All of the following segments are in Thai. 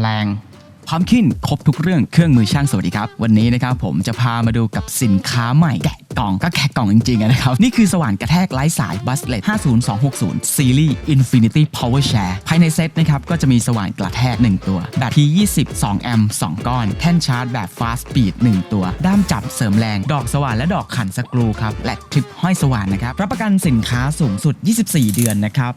แรงพัมคินครบทุกเรื่องเครื่องมือช่างสวัสดีครับ วันนี้นะครับผมจะพามาดูกับสินค้าใหม่แกะกล่องก็แกะกล่องจริงๆนะครับ นี่คือสว่านกระแทกไร้สายบัสเลต50260 Series Infinity Power Share ภายในเซตนะครับ ก็จะมีสว่านกระแทก 1 ตัว แบต P20 2แอมป์2ก้อน แท่นชาร์จแบบ Fast Speed 1 ตัว ด้ามจับเสริมแรง ดอกสว่านและดอกขันสกรูครับและคลิปห้อยสว่านนะครับรับประกันสินค้าสูงสุด 24 เดือนนะครับ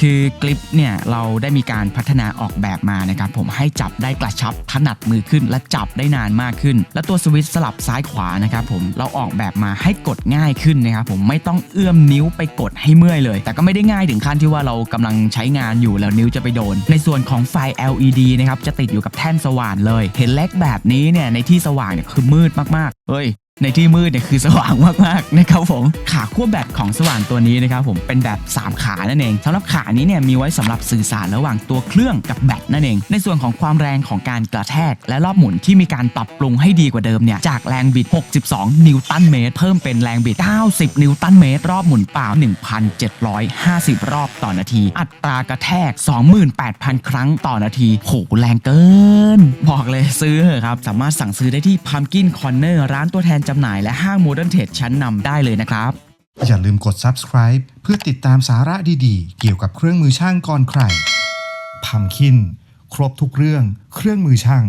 คือกลิปเนี่ยเราได้มีการพัฒนาออกแบบมานะครับผมให้จับได้กระชับถนัดมือขึ้น และจับได้นานมากขึ้น และตัวสวิตช์สลับซ้ายขวานะครับผมเราออกแบบมาให้กดง่ายขึ้นนะครับผมไม่ต้องเอื้อมนิ้วไปกดให้เมื่อยเลย แต่ก็ไม่ได้ง่ายถึงขั้นที่ว่าเรากำลังใช้งานอยู่แล้วนิ้วจะไปโดน ในส่วนของไฟ LED นะครับจะติดอยู่กับแท่นสว่านเลย เห็นเล็กแบบนี้เนี่ยในที่สว่างเนี่ยคือมืดมากๆเฮ้ย ในที่มืดเนี่ยคือสว่างมากๆนะครับผมขาขั้วแบตของสว่านตัวนี้นะครับผมเป็นแบบ 3 ขานั่นเองสำหรับขานี้เนี่ยมีไว้สำหรับสื่อสารระหว่างตัวเครื่องกับแบตนั่นเอง ในส่วนของความแรงของการกระแทก และรอบหมุนที่มีการปรับปรุงให้ดีกว่าเดิมเนี่ยจากแรงบิด 62 นิวตันเมตร เพิ่มเป็นแรงบิด 90 นิวตันเมตร รอบหมุนเปล่า 1,750 รอบต่อนาที อัตรากระแทก 28,000 ครั้งต่อนาทีโหแรงเกิน บอกเลยซื้อเถอะครับสามารถสั่งซื้อได้ที่ Pumpkin Corner ร้านตัวแทนจำหน่ายและห้างโมเดิร์นเทรดชั้นนำได้เลยนะครับ อย่าลืมกด subscribe เพื่อติดตามสาระดีๆ เกี่ยวกับเครื่องมือช่างก่อนใครพัมคิน ครบทุกเรื่องเครื่องมือช่าง